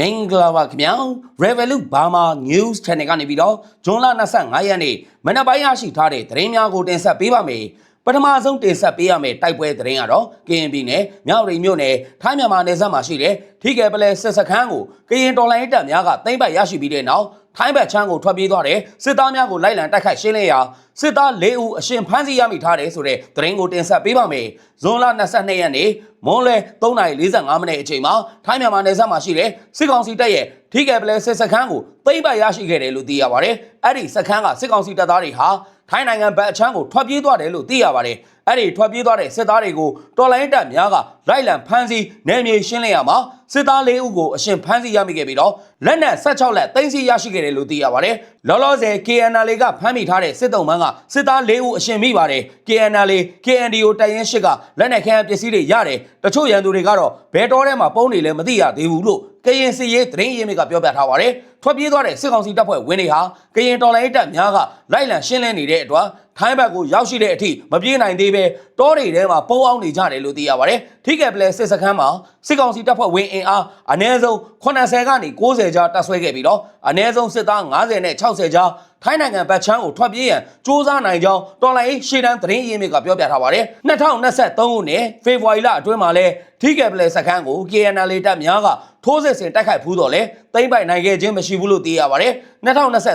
မင်္ဂလာပါခင်ဗျာ Revolut Burma News Channel ကနေပြီးတော့ဇွန်လ25ရက်နေ့မနက်ပိုင်းရရှိထားတဲ့သတင်းများကိုတင်ဆက်ပေးပါမယ်ပထမဆုံးတင်ဆက်ပေးရမယ့်တိုက်ပွဲသတင်းကတော့ KNB နဲ့မြောက်ရီမြို့နယ်ထိုင်းမြန်မာနယ်စပ်မှာရှိတဲ့ထိကဲပလဲစစ်စခန်းကိုကရင်တော်လိုင်းတပ်များကသိမ်းပိုက်ရရှိပြီးတဲ့နောက် ထိုင်းဘက်ချမ်းကိုထွက်ပြေးသွားတဲ့စစ်သားများကိုလိုက်လံတိုက်ခိုက်ရှင်းလင်းရာစစ်သား၄ဦးအရှင်ဖမ်းဆီးရမိထားတယ်ဆိုတဲ့သတင်းကိုတင်ဆက်ပေးပါမယ်ဇွန်လ22ရက်နေ့မွန်းလွဲ3:45မိနစ်အချိန်မှာထိုင်းမြန်မာနယ်စပ်မှာရှိတဲ့စစ်ကောင်စီတပ်ရဲ့ထိကဲပလဲစစ်စခန်းကိုသိမ်းပိုက်ရရှိခဲ့တယ်လို့သိရပါတယ်အဲ့ဒီစခန်းကစစ်ကောင်စီတပ်သားတွေဟာထိုင်းနိုင်ငံဘက်အချမ်းကိုထွက်ပြေးသွားတယ်လို့သိရပါတယ်အဲ့ဒီထွက်ပြေးသွားတဲ့စစ်သားတွေကိုတော်လိုင်းတပ်များကလိုက်လံဖမ်းဆီးနယ်မြေရှင်းလင်းရမှာ စစ်သား၄ဦးကိုအရှင်ဖမ်းဆီးရမိခဲ့ပြီးတော့လက်နက်16လက်သိမ်းဆီးရရှိခဲ့တယ်လို့သိရပါတယ်လောလောဆယ် KNL ကဖမ်းမိထားတဲ့စစ်တုံးမန်းကစစ်သား၄ဦးအရှင်မိပါတယ် KNL KNDO တိုင်ရင်ရှစ်ကလက်နက်ခဲယမ်းပစ္စည်းတွေရတယ်တချို့ရန်သူတွေကတော့ဘယ်တော်ထဲမှာပုံနေလဲမသိရသေးဘူးလို့ကရင်စီရေးသတင်းရင်းမြစ်ကပြောပြထားပါတယ်ထွက်ပြေးသွားတဲ့စစ်ကောင်စီတပ်ဖွဲ့ဝင်တွေဟာကရင်တော်လိုင်းတပ်များကလိုက်လံရှင်းလင်းနေတဲ့အတွက်ထိုင်းဘက်ကိုရောက်ရှိတဲ့အထိမပြေးနိုင်သေးပဲတောတွေထဲမှာပုံအောင်နေကြတယ်လို့သိရပါတယ်ထိကက်ပလဲစစ်စခန်းမှာ စစ်ကောင်စီတပ်ဖွဲ့ဝင်အင်အားအနည်းဆုံး80ကနေ90ကြားတပ်ဆွဲခဲ့ပြီးတော့အနည်းဆုံးစစ်သား90နဲ့60ကြား ထိုင်းနိုင်ငံဗတ်ချမ်းကိုထွက်ပြေးရန်စူးစမ်းနိုင်ကြောင်းတော်လိုင်းရှေ့တန်းသတင်းရင်းမြစ်ကပြောပြထားပါတယ်။2023ခုနှစ်ဖေဖော်ဝါရီလအတွင်းမှာလည်းထီကယ်ပလေစခန်းကို KNL တပ်များကထိုးစစ်ဆင်တိုက်ခိုက်ဖူးတော့လေတိမ့်ပိုက်နိုင်ခဲ့ခြင်းမရှိဘူးလို့သိရပါတယ်။2023ခုနှစ်စ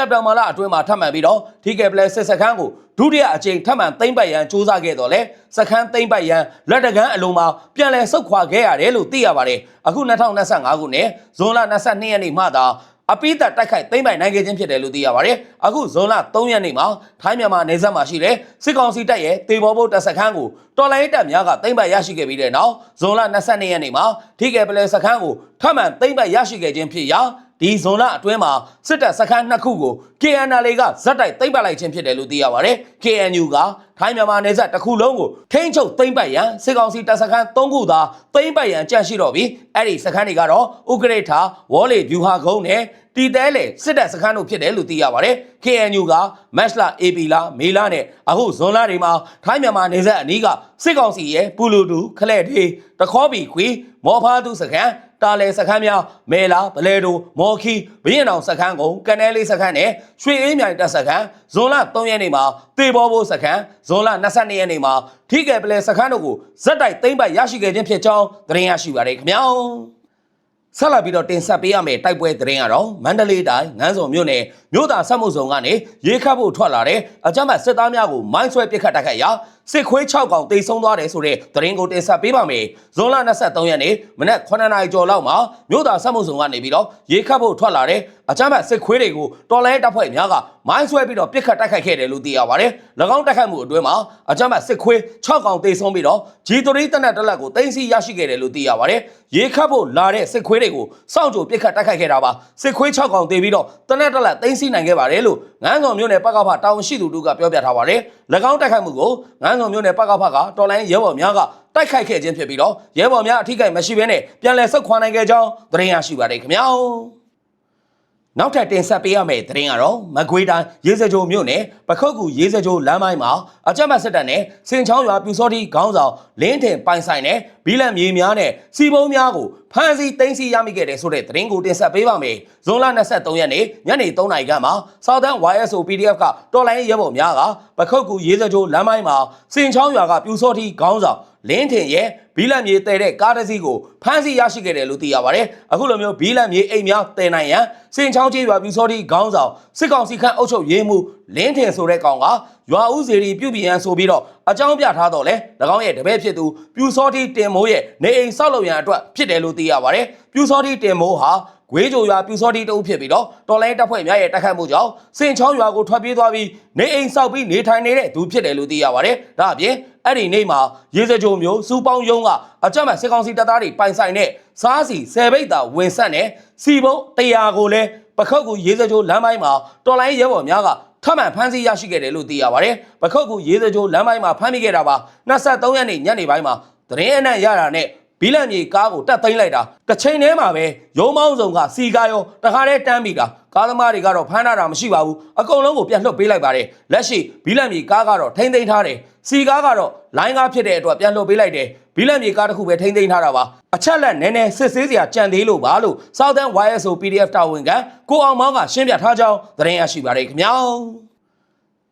က်တင်ဘာလအတွင်းမှာထပ်မံပြီးတော့ထီကယ်ပလေစစ်စခန်းကိုဒုတိယအကြိမ်ထပ်မံတိမ့်ပိုက်ရန်စူးစမ်းခဲ့တော့လေစခန်းတိမ့်ပိုက်ရန်လက်တကန်းအလုံးမှာပြန်လည်ဆုတ်ခွာခဲ့ရတယ်လို့သိရပါတယ်။အခု2025ခုနှစ်ဇွန်လ22ရက်နေ့မှသာ အပိသက်တိုက်ခိုက်သိမ့်ပိုင်နိုင်ခဲ့ခြင်းဖြစ်တယ်လို့သိရပါတယ်။အခုဇွန်လ3ရက်နေ့မှာထိုင်းမြန်မာနယ်စပ်မှာရှိတဲ့စစ်ကောင်စီတပ်ရဲ့တေဘောဘုတ်တပ်စခန်းကိုတော်လိုင်းတပ်များကသိမ့်ပိုင်ရရှိခဲ့ပြီးတဲ့နောက်ဇွန်လ22ရက်နေ့မှာထိကဲပလဲစခန်းကိုထပ်မံသိမ့်ပိုင်ရရှိခဲ့ခြင်းဖြစ်ရာ ဒီဇွန်လအတွင်းမှာစစ်တပ်စခန်းနှစ်ခုကို KNL ကဇက်တိုက်သိမ့်ပတ်လိုက်ခြင်းဖြစ်တယ်လို့သိရပါတယ်။ KNU ကထိုင်းမြန်မာနယ်စပ်တစ်ခုလုံးကိုထိန်းချုပ်သိမ့်ပတ်ရန်စစ်ကောင်စီတပ်စခန်း၃ခုသာသိမ့်ပတ်ရန်ကြန့်ရှိတော့ပြီးအဲ့ဒီစခန်းတွေကတော့ဥကရိထာဝေါ်လေဗျူဟာကုန်းနဲ့တီတဲလေစစ်တပ်စခန်းတို့ဖြစ်တယ်လို့သိရပါတယ်။ KNU ကမက်လာ AB လာမေလာနဲ့အခုဇွန်လတွေမှာထိုင်းမြန်မာနယ်စပ်အနီးကစစ်ကောင်စီရဲ့ပူလူတူခလဲ့ဒေးတခေါပီခွေမောဖားသူစခန်း တာလေစခန်းများမဲလာဗလဲတိုမော်ခီဘင်းရင်အောင်စခန်းကုန်းကနဲလေးစခန်းနဲ့ရွှေအေးမြိုင်တပ်စခန်းဇွန်လ3ရက်နေ့မှာတေဘောဘိုးစခန်းဇွန်လ22ရက်နေ့မှာထိကဲပလဲစခန်းတို့ကိုဇက်တိုက်သိမ့်ပိုက်ရရှိခဲ့ခြင်းဖြစ်ကြောင်းသတင်းရရှိပါရခင်ဗျာဆက်လက်ပြီးတော့တင်ဆက်ပေးရမယ့်တိုက်ပွဲသတင်းကတော့မန္တလေးတိုင်းငန်းစုံမြို့နယ်မြို့သားဆက်မှုဆောင်ကနေရေခတ်ဖို့ထွက်လာတဲ့အကြမ်းဖက်စစ်သားများကိုမိုင်းဆွဲပစ်ခတ်တိုက်ခိုက်ရာစစ်ခွေး6ကောင်တိတ်ဆုံးသွားတယ်ဆိုတဲ့သတင်းကိုတင်ဆက်ပေးပါမယ်။ဇွန်လ23ရက်နေ့မနက်9နာရီကျော်လောက်မှာမြို့သားဆက်မှုဆောင်ကနေပြီးတော့ရေခတ်ဖို့ထွက်လာတဲ့အကြမ်းဖက်စစ်ခွေးတွေကိုတော်လဲတပ်ဖွဲ့များကမိုင်းဆွဲပြီးတော့ပစ်ခတ်တိုက်ခိုက်ခဲ့တယ်လို့သိရပါတယ်။၎င်းတိုက်ခိုက်မှုအတွင်းမှာအကြမ်းဖက်စစ်ခွေး6ကောင်တိတ်ဆုံးပြီးတော့ G3 တနက်တလက်ကိုတင်စီရရှိခဲ့တယ်လို့သိရပါတယ်။ရေခတ်ဖို့လာတဲ့စစ်ခွေးတွေကိုစောင့်ကြိုပစ်ခတ်တိုက်ခိုက်ခဲ့တာပါ။စစ်ခွေး6ကောင်တိတ်ပြီးတော့တနက်တလက်တင်စီနိုင်ခဲ့ပါတယ်လို့ငန်းဆောင်မြို့နယ်ပကဖတာဝန်ရှိသူတို့ကပြောပြထားပါတယ်။၎င်းတိုက်ခိုက်မှုကိုငန်းဆောင်မြို့နယ်ပကဖကတော်လိုင်းရဲဘော်များကတိုက်ခိုက်ခဲ့ခြင်းဖြစ်ပြီးတော့ရဲဘော်များအထိကိမရှိဘဲနဲ့ပြန်လည်ဆုတ်ခွာနိုင်ခဲ့ကြောင်းသတင်းရရှိပါတယ်ခင်ဗျာ။နောက်ထပ်တင်ဆက်ပေးရမယ့်သတင်းကတော့မကွေးတိုင်းရေစကြိုမြို့နယ်ပခုတ်ကူရေစကြိုလမ်းပိုင်းမှာအကြမ်းဖက်စစ်တပ်နဲ့စင်ချောင်းရွာပြူစောတိခေါင်းဆောင်လင်းထင်ပိုင်ဆိုင်တဲ့ဘီလန်မြေများနဲ့စီပုံးများကိုဖမ်းဆီးသိမ်းဆည်းရမိခဲ့တယ်ဆိုတဲ့သတင်းကိုတင်ဆက်ပေးပါမယ်။ဇွန်လ23ရက်နေ့ညနေ3နာရီခန့်မှာ Southern YSO PDF ကတော်လိုင်းရဲဘော်များကပခုတ်ကူရေစကြိုလမ်းပိုင်းမှာစင်ချောင်းရွာကပြူစောတိခေါင်းဆောင်လင်းထင်ရဲ့ဘီလန်မြေတဲတဲ့ကားတစ်စီးကိုဖမ်းဆီးရရှိခဲ့တယ်လို့သိရပါတယ်။အခုလိုမျိုးဘီလန်မြေအိမ်များတဲနိုင်ရန်စင်ချောင်းကြီးရွာပြူစောတိခေါင်းဆောင်စစ်ကောင်စီခန့်အုပ်ချုပ်ရေးမှုလင်းထင်ဆိုတဲ့ကောင်ကရွာဦးစီရီပြုပြင်ရန်ဆိုပြီးတော့အကြောင်းပြထားတော့လဲ၎င်းရဲ့တပည့်ဖြစ်သူပြူစောတိတင်မိုးရဲ့နေအိမ်ဆောက်လုပ်ရန်အတွက်ဖြစ်တယ်လို့သိရပါတယ်။ပြူစောတိတင်မိုးဟာဂွေးကြိုရွာပြူစောတိတအုပ်ဖြစ်ပြီးတော့တော်လိုင်းတပ်ဖွဲ့များရဲ့တိုက်ခိုက်မှုကြောင့်စင်ချောင်းရွာကိုထွက်ပြေးသွားပြီးနေအိမ်ဆောက်ပြီးနေထိုင်နေတဲ့သူဖြစ်တယ်လို့သိရပါတယ်။ဒါအပြင်အဲ့ဒီနေ့မှာရေစကြိုမျိုးစူပေါင်းယုံကအကြမ်းမဲ့စစ်ကောင်စီတပ်သားတွေပိုင်ဆိုင်တဲ့စားစီဆယ်ဘိတ်တာဝင်ဆက်နဲ့စီဘုံ100ကိုလည်းပခောက်ကူရေစကြိုလမ်းပိုင်းမှာတော်လိုင်းရဲဘော်များက ထပ်မံဖမ်းဆီးရရှိခဲ့တယ်လို့သိရပါတယ်။ပခုတ်ကူရေစကြိုလမ်းပိုင်းမှာဖမ်းမိခဲ့တာပါ။23ရက်နေ့ညနေပိုင်းမှာသတင်းအနက်ရတာနဲ့ဘီလန်မြေကားကိုတက်သိမ်းလိုက်တာတစ်ချိန်တည်းမှာပဲရုံမောင်းဆောင်ကစီကားရောတခါတည်းတန်းပြီးတာကားသမားတွေကတော့ဖမ်းထားတာမရှိပါဘူးအကုန်လုံးကိုပြန်လွှတ်ပေးလိုက်ပါတယ်လက်ရှိဘီလန်မြေကားကတော့ထိမ့်သိမ်းထားတယ်စီကားကတော့လိုင်းကားဖြစ်တဲ့အတွက်ပြန်လွှတ်ပေးလိုက်တယ် ဘီလန်မြေကားတစ်ခုပဲထိမ့်သိမ်းထားတာပါ အချက်လက်နည်းနည်းစစ်ဆေးစရာကြံသေးလို့ပါလို့ Southern YSO PDF တာဝန်ခံကိုအောင်မောင်ကရှင်းပြထားကြောင်းသတင်းရရှိပါရခင်ဗျာ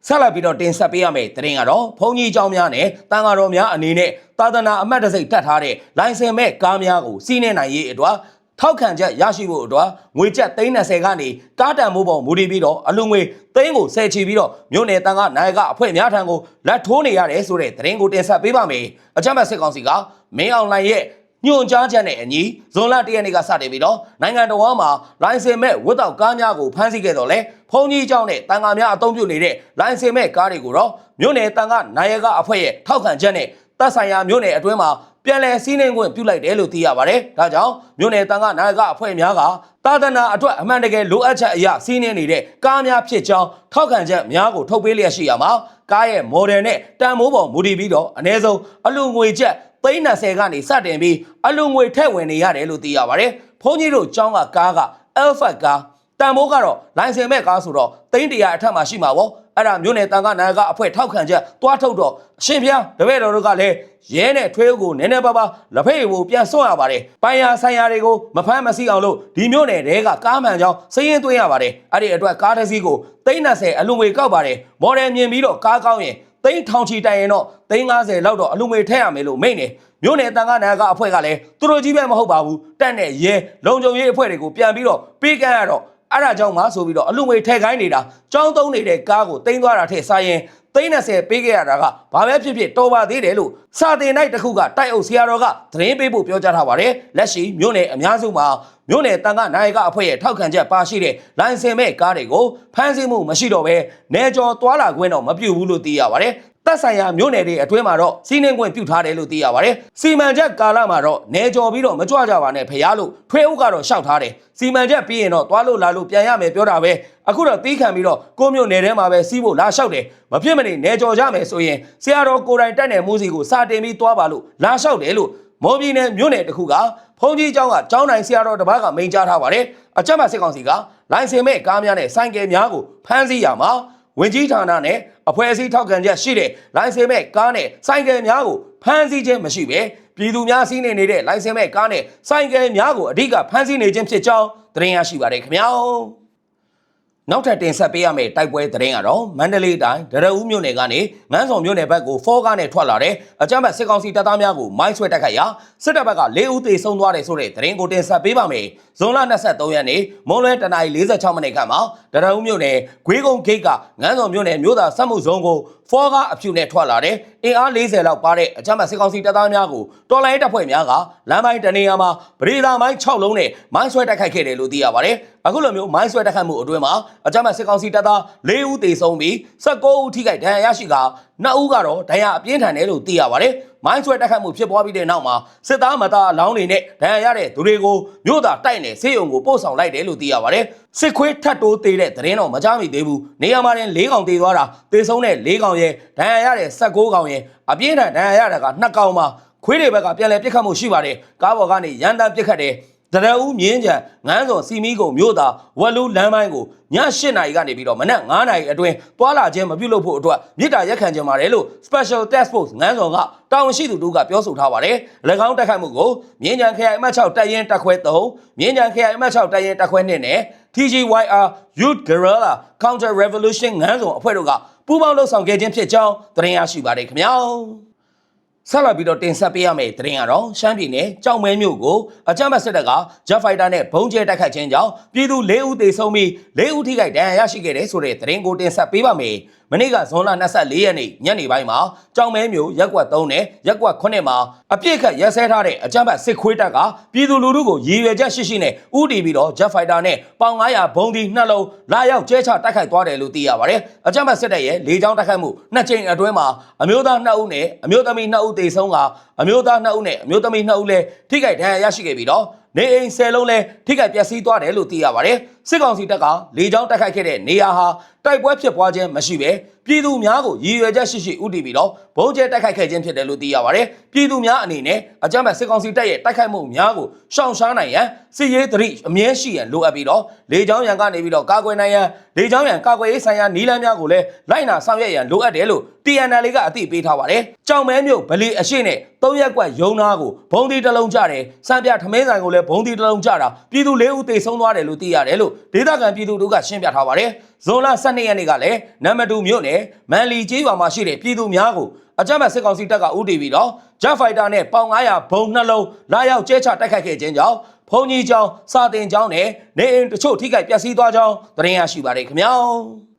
ဆက်လက်ပြီးတော့တင်ဆက်ပေးရမယ့်သတင်းကတော့ဘုံကြီးเจ้าများနဲ့တန်ဃာတော်များအနေနဲ့သာသနာအမတ်တစိတ်တတ်ထားတဲ့လိုင်စင်မဲ့ကားများကိုစီးနှင်းနိုင်ရေးအတွက် ထောက်ခံချက်ရရှိဖို့အတွက်ငွေကျပ်330ကနေကားတန်မိုးပေါ်မူတည်ပြီးတော့အလူငွေသိန်းကိုဆယ်ချီပြီးတော့မြို့နယ်တန်ခါနိုင်ကအဖွဲ့များထံကိုလက်ထိုးနေရတယ်ဆိုတဲ့သတင်းကိုတင်ဆက်ပေးပါမယ်။အကြမ်းဖက်စစ်ကောင်စီကမင်းအောင်လှိုင်ရဲ့ညွှန်ကြားချက်နဲ့အညီဇွန်လ၁ရက်နေ့ကစတင်ပြီးတော့နိုင်ငံတော်မှာလိုင်စင်မဲ့ဝတ်တောက်ကားများကိုဖမ်းဆီးခဲ့တော့လေဖုန်ကြီးเจ้าနဲ့တန်ခါများအသုံးပြုနေတဲ့လိုင်စင်မဲ့ကားတွေကိုတော့မြို့နယ်တန်ခါနိုင်ကအဖွဲ့ရဲ့ထောက်ခံချက်နဲ့ တပ်ဆိုင်ရာမြို့နယ်အတွင်းမှာပြန်လည်စီးနှင်းခွင့်ပြုလိုက်တယ်လို့သိရပါတယ်။ဒါကြောင့်မြို့နယ်တန်ခါနိုင်ကအဖွဲ့များကတာသနာအတွက်အမှန်တကယ်လိုအပ်ချက်အရာစီးနှင်းနေတဲ့ကားများဖြစ်ကြောင်းထောက်ခံချက်များကိုထုတ်ပေးလျက်ရှိရမှာကားရဲ့ model နဲ့တန်မိုးပေါ်မူတည်ပြီးတော့အ ਨੇ ဆုံးအလူငွေချက်390ကနေစတင်ပြီးအလူငွေထည့်ဝင်နေရတယ်လို့သိရပါတယ်။ဘုန်းကြီးတို့ចောင်းကကားက Alpha ကား တန်မိုးကတော့လိုင်စင်မဲ့ကားဆိုတော့သိန်းတရာအထက်မှာရှိမှာပေါ့အဲ့ဒါမျိုးနဲ့တန်ခါနာကအဖွဲ့ထောက်ခံချက်တွားထုတ်တော့အရှင်ဖျားတပည့်တော်တို့ကလည်းရဲနဲ့ထွေးကိုနည်းနည်းပါးပါးလက်ဖေးကိုပြန်စွန့်ရပါတယ်ပိုင်ယာဆိုင်ယာတွေကိုမဖမ်းမဆီးအောင်လို့ဒီမျိုးနယ်တဲကကားမှန်ကြောင်းစည်ရင်သွင်းရပါတယ်အဲ့ဒီအတွက်ကားတစ်စီးကို390အလွန်ငွေကောက်ပါတယ်မော်ဒယ်မြင်ပြီးတော့ကားကောင်းရင်သိန်းထောင်ချီတိုင်ရင်တော့သိန်း90လောက်တော့အလွန်ငွေထည့်ရမယ်လို့မိန့်တယ်မြို့နယ်တန်ခါနာကအဖွဲ့ကလည်းသူတို့ကြီးပဲမဟုတ်ပါဘူးတက်နဲ့ရဲလုံခြုံရေးအဖွဲ့တွေကိုပြန်ပြီးတော့ပေးကမ်းရတော့ အဲ့ဒါကြောင့်မှဆိုပြီးတော့အလူငွေထဲခိုင်းနေတာကြောင်းသုံးနေတဲ့ကားကိုတင်သွားတာထက်စားရင်သိန်း30ပေးခဲ့ရတာကဘာပဲဖြစ်ဖြစ်တော်ပါသေးတယ်လို့စာတင်နိုင်တစ်ခုကတိုက်အုပ်ဆရာတော်ကသတင်းပေးဖို့ပြောကြားထားပါတယ်လက်ရှိမြို့နယ်အများစုမှာမြို့နယ်တန်ခါနိုင်ကအဖွဲ့ရဲ့ထောက်ခံချက်ပါရှိတဲ့လိုင်စင်မဲ့ကားတွေကိုဖမ်းဆီးမှုမရှိတော့ဘဲနေကျော်သွားလာခွင့်တော့မပြုဘူးလို့သိရပါတယ် သက်ဆိုင်ရာမြို့နယ်တွေအတွင်းမှာတော့စီးနှင်းခွင့်ပြုထားတယ်လို့သိရပါတယ်။စီမံချက်ကာလမှာတော့နေကြော်ပြီးတော့မကြွကြပါနဲ့ဖရားလို့ထွေးအုပ်ကတော့ရှောက်ထားတယ်။စီမံချက်ပြီးရင်တော့သွားလို့လာလို့ပြန်ရမယ်ပြောတာပဲ။အခုတော့တီးခံပြီးတော့ကိုမြို့နယ်ထဲမှာပဲစီးဖို့လာလျှောက်တယ်။မဖြစ်မနေနေကြော်ကြမယ်ဆိုရင်ဆရာတော်ကိုတိုင်တက်တဲ့မိုးစီကိုစာတင်ပြီးသွားပါလို့လာလျှောက်တယ်လို့မော်ပြည်နယ်မြို့နယ်တစ်ခုကဖုန်ကြီးကျောင်းကကျောင်းတိုင်ဆရာတော်တပားကမိန့်ကြားထားပါတယ်။အကြမ်းဖက်စစ်ကောင်စီကလိုင်စင်မဲ့ကားများနဲ့ဆိုင်ကယ်များကိုဖမ်းဆီးရမှာ ဝင်ကြီးဌာနနဲ့အဖွဲ့အစည်းထောက်ခံချက်ရှိတဲ့လိုင်စင်မဲ့ကားနဲ့ဆိုင်ကယ်များကိုဖမ်းဆီးခြင်းမရှိပဲပြည်သူများစီးနေနေတဲ့လိုင်စင်မဲ့ကားနဲ့ဆိုင်ကယ်များကိုအဓိကဖမ်းဆီးနေခြင်းဖြစ်ကြောင်းသတင်းရရှိပါတယ်ခင်ဗျာ နောက်ထပ်တင်ဆက်ပေးရမယ့်တိုက်ပွဲသတင်းကတော့မန္တလေးတိုင်းဒရဦးမြို့နယ်ကနေငန်းဆောင်မြို့နယ်ဘက်ကိုဖောကားနဲ့ထွက်လာတဲ့အကြမ်းဖက်စစ်ကောင်စီတပ်သားများကိုမိုင်းဆွဲတိုက်ခိုက်ရာစစ်တပ်ဘက်က၄ဦးသေဆုံးသွားတယ်ဆိုတဲ့သတင်းကိုတင်ဆက်ပေးပါမယ်။ဇွန်လ23ရက်နေ့မွန်လွဲတနအီ46မိနစ်ခန့်မှာဒရဦးမြို့နယ်ဂွေးကုန်းဂိတ်ကငန်းဆောင်မြို့နယ်မြို့သားစက်မှုဇုံကို ဖောကားအဖြူနဲ့ထွက်လာတဲ့အင်အား40လောက်ပါတဲ့အကြမ်းဖက်စစ်ကောင်စီတပ်သားများကိုတော်လိုင်းတပ်ဖွဲ့များကလမ်းပိုင်းတနေရာမှာပရိသာမိုင်း6လုံးနဲ့မိုင်းဆွဲတိုက်ခိုက်ခဲ့တယ်လို့သိရပါတယ်။အခုလိုမျိုးမိုင်းဆွဲတိုက်ခိုက်မှုအတွင်းမှာအကြမ်းဖက်စစ်ကောင်စီတပ်သား၄ဦးသေဆုံးပြီး19ဦးထိခိုက်ဒဏ်ရာရရှိက 2ဦးကတော့ဒဏ်ရာအပြင်းထန်တယ်လို့သိရပါတယ်။မိုင်းဆွဲတိုက်ခိုက်မှုဖြစ်ပွားပြီးတဲ့နောက်မှာစစ်သားမသားအလောင်းတွေနဲ့ဒဏ်ရာရတဲ့သူတွေကိုမြို့သားတိုက်နယ်ဆေးရုံကိုပို့ဆောင်လိုက်တယ်လို့သိရပါတယ်။စစ်ခွေးထတ်တိုးသေးတဲ့သတင်းတော့မကြားမိသေးဘူး။နေရာမှာတင်၄កောင်သေသွားတာသေဆုံးတဲ့၄កောင်ရဲ့ဒဏ်ရာရတဲ့16កောင်ရဲ့အပြင်းထန်ဒဏ်ရာရတာက2កောင်မှာခွေးတွေဘက်ကပြန်လည်ပြစ်ခတ်မှုရှိပါတယ်။ကားပေါ်ကနေရန်တမ်းပြစ်ခတ်တယ် တရဦးမြင်းကြံငန်းစော်စီမီကုံမြို့သားဝက်လူလမ်းပိုင်းကိုည8နာရီကနေပြီးတော့မနက်9နာရီအတွင်းတွာလာခြင်းမပြုလုပ်ဖို့အတွက်မြစ်တာရက်ခံခြင်းပါတယ်လို့ Special Task Force ငန်းစော်ကတာဝန်ရှိသူတို့ကပြောဆိုထားပါတယ်။၎င်းတက်ခတ်မှုကိုမြင်းကြံခရိုင်အမှတ်6တပ်ရင်းတပ်ခွဲ3မြင်းကြံခရိုင်အမှတ်6တပ်ရင်းတပ်ခွဲ2နဲ့ TGYR Youth Guerrilla Counter Revolution ငန်းစော်အဖွဲ့တို့ကပူးပေါင်းလှုပ်ဆောင်ခဲ့ခြင်းဖြစ်ကြောင်းသတင်းရရှိပါတယ်ခင်ဗျာ။ ဆက်လက်ပြီးတော့တင်ဆက်ပေးရမယ့်သတင်းကတော့ရှမ်းပြည်နယ်ကြောင်မဲမြို့ကိုအကြမ်းဖက်စစ်တပ်က Jet Fighter နဲ့ဘုံကျဲတိုက်ခိုက်ခြင်းကြောင့်ပြည်သူ၄ဦးသေဆုံးပြီး၄ဦးထိခိုက်ဒဏ်ရာရရှိခဲ့တယ်ဆိုတဲ့သတင်းကိုတင်ဆက်ပေးပါမယ်။ မနေ့ကဇွန်လ24ရက်နေ့ညနေပိုင်းမှာကြောင်မဲမြို့ရက်ကွက်3နဲ့ရက်ကွက်9မှာအပြစ်ခတ်ရက်စဲထားတဲ့အကြမ်းဖက်စစ်ခွေးတပ်ကပြည်သူလူထုကိုရည်ရွယ်ချက်ရှိရှိနဲ့ဥတီပြီးတော့ Jet Fighter နဲ့ပေါင်900ဘုံဒီနှလုံးလာရောက်ကျဲချတိုက်ခိုက်သွားတယ်လို့သိရပါတယ်။အကြမ်းဖက်စစ်တပ်ရဲ့လေကြောင်းတိုက်ခိုက်မှုနှစ်ကြိမ်အတွင်းမှာအမျိုးသား2ဦးနဲ့အမျိုးသမီး2ဦးသေဆုံးကအမျိုးသား2ဦးနဲ့အမျိုးသမီး2ဦးလည်းထိခိုက်ဒဏ်ရာရရှိခဲ့ပြီးတော့ နေအိမ်၁၀လုံးလဲထိခိုက်ပျက်စီးသွားတယ်လို့သိရပါတယ်။စစ်ကောင်စီတပ်ကလေကြောင်းတိုက်ခိုက်ခဲ့တဲ့နေရာဟာတိုက်ပွဲဖြစ်ပွားခြင်းမရှိဘဲပြည်သူများကိုရည်ရွယ်ချက်ရှိရှိဥတည်ပြီးတော့ဘုံကျဲတိုက်ခိုက်ခဲ့ခြင်းဖြစ်တယ်လို့သိရပါတယ်ပြည်သူများအနေနဲ့အကြမ်းဖက်စစ်ကောင်စီတပ်ရဲ့တိုက်ခိုက်မှုများကိုရှောင်ရှားနိုင်ရန်စစ်ရေးသတိအမြဲရှိရန်လိုအပ်ပြီးတော့လေကြောင်းရန်ကနေပြီးတော့ကာကွယ်နိုင်ရန်လေကြောင်းရန်ကာကွယ်ရေးဆိုင်ရာနီလန်းများကိုလည်းလိုက်နာဆောင်ရွက်ရန်လိုအပ်တယ်လို့ TNL ကအသိပေးထားပါတယ်ကြောင်မဲမြို့ဗလီအရှိနဲ့သုံးရက်ကွက်ယုံနာကိုဘုံဒီတစ်လုံးကြတယ်စံပြထမင်းဆိုင်ကိုလည်းဘုံဒီတစ်လုံးကြတာပြည်သူ၄ဦးတေဆုံးသွားတယ်လို့သိရတယ်လို့ဒေသခံပြည်သူတို့ကရှင်းပြထားပါတယ် ဇွန်လ12ရက်နေ့ကလည်းနံပါတ်2မြို့နယ်မန်လီကျေးရွာမှာရှိတဲ့ပြည်သူများကိုအကြမ်းဖက်စစ်ကောင်စီတပ်ကဦးတည်ပြီးတော့ဂျက်ဖိုက်တာနဲ့ပေါင်900ဘုံနှလုံးလာရောက်ကျဲချတိုက်ခိုက်ခဲ့ခြင်းကြောင့်ဘုံကြီးကျောင်းစာတင်ကျောင်းနဲ့နေအိမ်တချို့ထိခိုက်ပျက်စီးသွားကြောင်းသတင်းရရှိပါတယ်ခင်ဗျာ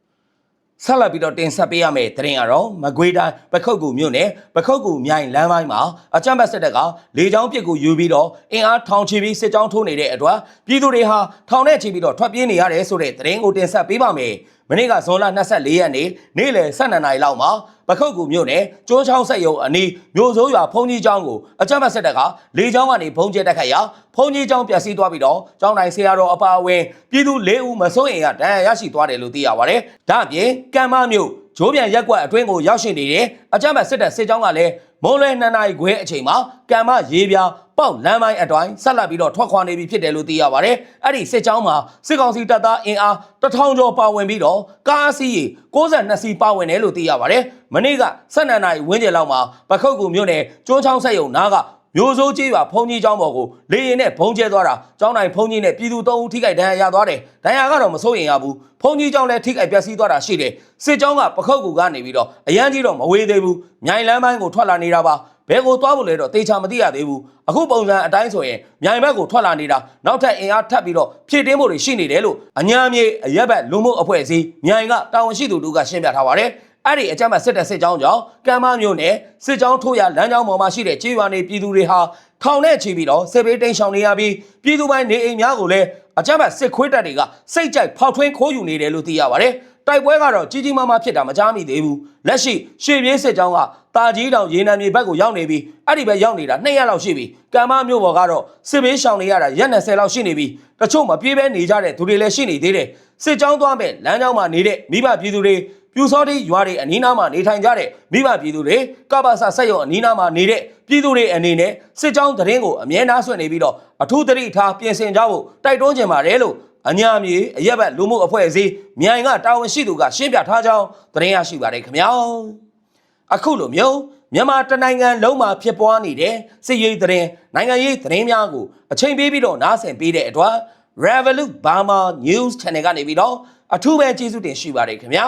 ဆက်လက်ပြီးတော့တင်ဆက်ပေးရမယ့်သတင်းကတော့မကွေးတိုင်းပခုတ်ကူမြို့နယ်ပခုတ်ကူမြိုင်လမ်းပိုင်းမှာအကြမ်းဖက်စစ်တပ်ကလေကြောင်းပစ်ကူယူပြီးတော့အင်အားထောင်ချီပြီးစစ်ကြောင်းထိုးနေတဲ့အတွက်ပြည်သူတွေဟာထောင်နဲ့ချီပြီးတော့ထွက်ပြေးနေရတယ်ဆိုတဲ့သတင်းကိုတင်ဆက်ပေးပါမယ်။ မနေ့ကဇွန်လ24ရက်နေ့နေ့လယ်12နာရီလောက်မှာပခုတ်ကူမြို့နယ်ကျိုးချောင်းဆက်ရုံအနီးမြို့စိုးရွာဖုန်ကြီးကျောင်းကိုအကြမ်းဖက်စစ်တပ်ကလေကြောင်းကနေဖုန်ကျဲတက်ခတ်ရာဖုန်ကြီးကျောင်းပျက်စီးသွားပြီးတော့ကျောင်းတိုင်းဆရာတော်အပါအဝင်ပြည်သူ၄ဦးမစိုးရင်ကဒဏ်ရာရရှိသွားတယ်လို့သိရပါတယ်။ဒါ့အပြင်ကံမမြို့ ဂျိုးပြန်ရက်ကွက်အတွင်းကိုရောက်ရှိနေတဲ့အကြမ်းဖက်စစ်တပ်စစ်ကြောင်းကလည်းမုံလွယ်2နာရီခွဲအချိန်မှာကံမရေးပြားပေါက်လမ်းပိုင်းအတိုင်းဆက်လက်ပြီးတော့ထွက်ခွာနေပြီဖြစ်တယ်လို့သိရပါတယ်။အဲ့ဒီစစ်ကြောင်းမှာစစ်ကောင်စီတပ်သားအင်အားတစ်ထောင်ကျော်ပါဝင်ပြီးတော့ကားအစီးရေ62စီးပါဝင်တယ်လို့သိရပါတယ်။မနေ့က12နာရီဝန်းကျင်လောက်မှာပခုတ်ကူမြို့နယ်ကျိုးချောင်းဆက်ရုံနားက မျိုးစိုးကြီးပါဖုန်ကြီးကျောင်းပေါ်ကိုလေရင်နဲ့ဘုံကျဲသွားတာကျောင်းတိုင်းဖုန်ကြီးနဲ့ပြည်သူ၃ဦးထိခိုက်ဒဏ်ရာရသွားတယ်ဒဏ်ရာကတော့မစိုးရင်ရဘူးဖုန်ကြီးကျောင်းလည်းထိခိုက်ပျက်စီးသွားတာရှိတယ်စစ်ကျောင်းကပခုတ်ကူကနေပြီးတော့အရန်ကြီးတော့မဝေးသေးဘူးမြိုင်လမ်းပိုင်းကိုထွက်လာနေတာပါဘယ်ကိုသွားဖို့လဲတော့တေချာမသိရသေးဘူးအခုပုံစံအတိုင်းဆိုရင်မြိုင်ဘက်ကိုထွက်လာနေတာနောက်ထပ်အင်အားထပ်ပြီးတော့ဖြည့်တင်းဖို့တွေရှိနေတယ်လို့အညာမြေအရက်ဘက်လူမှုအဖွဲ့အစည်းမြိုင်ကတာဝန်ရှိသူတို့ကရှင်းပြထားပါတယ် အဲ့ဒီအကြမ်းဖက်စစ်တပ်စစ်ကြောင်းကြောင့်ကမ်းမမျိုးနဲ့စစ်ကြောင်းထိုးရလမ်းကြောင်းပေါ်မှာရှိတဲ့ခြေရွာနေပြည်သူတွေဟာထောင်နဲ့ချီပြီးတော့စစ်ဘေးတိမ်းရှောင်နေရပြီးပြည်သူပိုင်းနေအိမ်များကိုလည်းအကြမ်းဖက်စစ်ခွေးတပ်တွေကစိတ်ကြိုက်ဖောက်ထွင်းခိုးယူနေတယ်လို့သိရပါတယ်တိုက်ပွဲကတော့ကြီးကြီးမားမားဖြစ်တာမကြားမိသေးဘူးလက်ရှိရှေ့ပြေးစစ်ကြောင်းကတာကြီးတောင်ရေနံမြေဘက်ကိုရောက်နေပြီးအဲ့ဒီဘက်ရောက်နေတာ2ရက်လောက်ရှိပြီကံမမျိုးပေါ်ကတော့စစ်ဘေးရှောင်နေရတာရက်20လောက်ရှိနေပြီတချို့မပြေးပဲနေကြတဲ့သူတွေလည်းရှိနေသေးတယ်စစ်ကြောင်းသွားမဲ့လမ်းကြောင်းမှာနေတဲ့မိဘပြည်သူတွေ ပြူစောတိရွာတွေအနီးနားမှာနေထိုင်ကြတဲ့မိဘပြည်သူတွေကပ္ပဆဆက်ရုံအနီးနားမှာနေတဲ့ပြည်သူတွေအနေနဲ့စစ်ကြောင်းသတင်းကိုအမြဲတမ်းဆွနေပြီးတော့အထူးသတိထားပြင်ဆင်ကြဖို့တိုက်တွန်းကြပါတယ်လို့အညာမြေအရက်ဘက်လူမှုအဖွဲ့အစည်းမြိုင်ကတာဝန်ရှိသူကရှင်းပြထားကြောင်းသတင်းရရှိပါတယ်ခင်ဗျာအခုလိုမျိုးမြန်မာတနိုင်ငံလုံးမှာဖြစ်ပွားနေတဲ့စစ်ရေးသတင်းနိုင်ငံရေးသတင်းများကိုအချိန်ပေးပြီးတော့နားဆင်ပေးတဲ့အတွက် Revolut Burma News Channel ကနေပြီးတော့အထူးပဲကျေးဇူးတင်ရှိပါတယ်ခင်ဗျာ